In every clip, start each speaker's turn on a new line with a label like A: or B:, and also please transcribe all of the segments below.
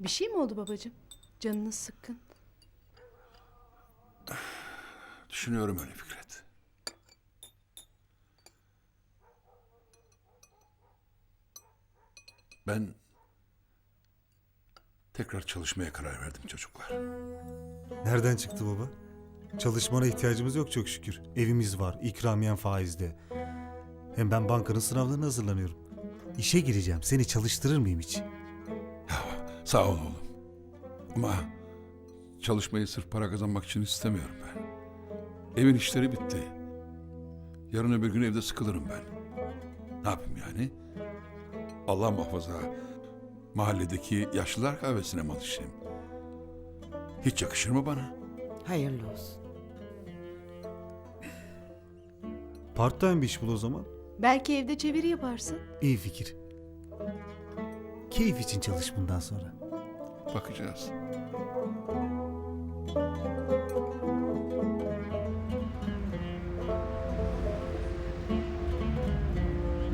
A: Bir şey mi oldu babacığım? Canınız sıkkın.
B: Düşünüyorum öyle Fikret. Ben tekrar çalışmaya karar verdim çocuklar.
C: Nereden çıktı baba? Çalışmana ihtiyacımız yok çok şükür. Evimiz var, ikramiyen faizde. Hem ben bankanın sınavlarına hazırlanıyorum. İşe gireceğim. Seni çalıştırır mıyım hiç?
B: Sağ ol oğlum. Ama çalışmayı sırf para kazanmak için istemiyorum ben. Evin işleri bitti. Yarın öbür gün evde sıkılırım ben. Ne yapayım yani? Allah muhafaza mahalledeki yaşlılar kahvesine mi alışayım? Hiç yakışır mı bana?
D: Hayırlı olsun.
C: Part time bir iş bul o zaman.
A: Belki evde çeviri yaparsın.
C: İyi fikir. Keyif için çalış bundan sonra.
B: Bakacağız.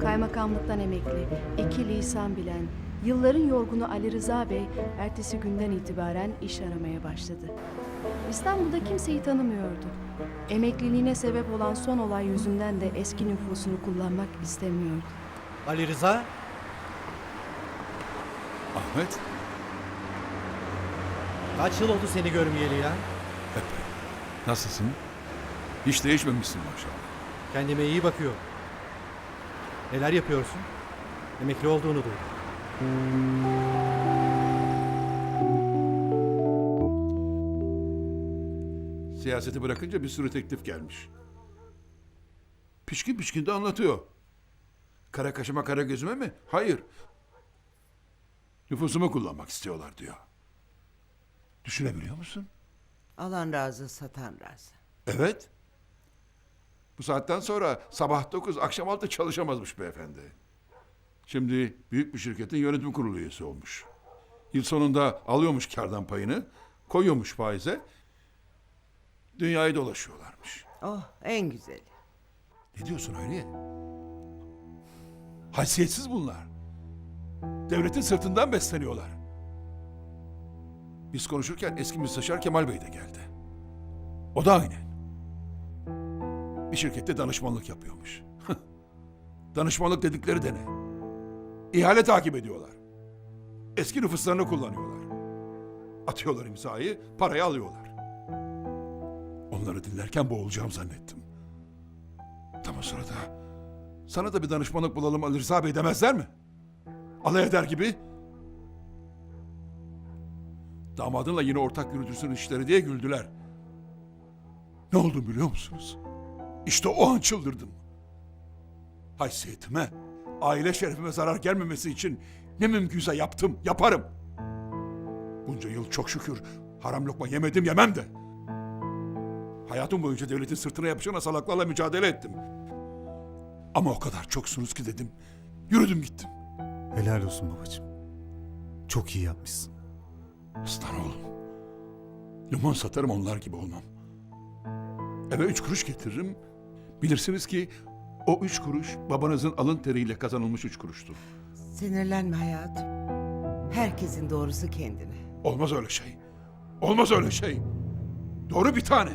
A: Kaymakamlıktan emekli, iki lisan bilen, yılların yorgunu Ali Rıza Bey ertesi günden itibaren iş aramaya başladı. İstanbul'da kimseyi tanımıyordu. Emekliliğine sebep olan son olay yüzünden de eski nüfusunu kullanmak istemiyordu.
E: Ali Rıza,
B: Ahmet,
E: kaç yıl oldu seni görmeyeli ya?
B: epey. Nasılsın? Hiç değişmemişsin maşallah.
E: Kendime iyi bakıyor. Neler yapıyorsun? Emekli olduğunu duydum.
B: Siyaseti bırakınca bir sürü teklif gelmiş. Pişkin pişkin de anlatıyor. Kara kaşıma kara gözüme mi? Hayır. Nüfusumu kullanmak istiyorlar diyor. Düşünebiliyor musun?
D: Alan razı, satan razı.
B: Evet. Bu saatten sonra sabah 9 akşam 6 çalışamazmış beyefendi. Şimdi büyük bir şirketin yönetim kurulu üyesi olmuş. Yıl sonunda alıyormuş kardan payını, koyuyormuş faize. Dünyayı dolaşıyorlarmış.
D: Oh, en güzeli.
B: Ne diyorsun Hayriye? Haysiyetsiz bunlar. Devletin sırtından besleniyorlar. Biz konuşurken eski müsteşar Kemal Bey de geldi. O da aynen. Bir şirkette danışmanlık yapıyormuş. danışmanlık dedikleri de ne? İhale takip ediyorlar. Eski nüfuslarını kullanıyorlar. Atıyorlar imzayı, parayı alıyorlar. Onları dinlerken boğulacağım zannettim. Tam o sırada sana da bir danışmanlık bulalım Ali Rıza Bey demezler mi? Alay eder gibi. Damadınla yine ortak yürütürsün işleri diye güldüler. Ne oldu biliyor musunuz? İşte o an çıldırdım. Haysiyetime, aile şerefime zarar gelmemesi için ne mümkünse yaptım, yaparım. Bunca yıl çok şükür haram lokma yemedim yemem de. Hayatım boyunca devletin sırtına yapışan asalaklarla mücadele ettim. Ama o kadar çoksunuz ki dedim. Yürüdüm gittim.
C: Helal olsun babacığım. Çok iyi yapmışsın.
B: Aslan oğlum. Limon satarım onlar gibi olmam. Eve üç kuruş getiririm. Bilirsiniz ki o üç kuruş babanızın alın teriyle kazanılmış üç kuruştu.
D: Sinirlenme hayatım. Herkesin doğrusu kendine.
B: Olmaz öyle şey. Olmaz öyle şey. Doğru bir tane.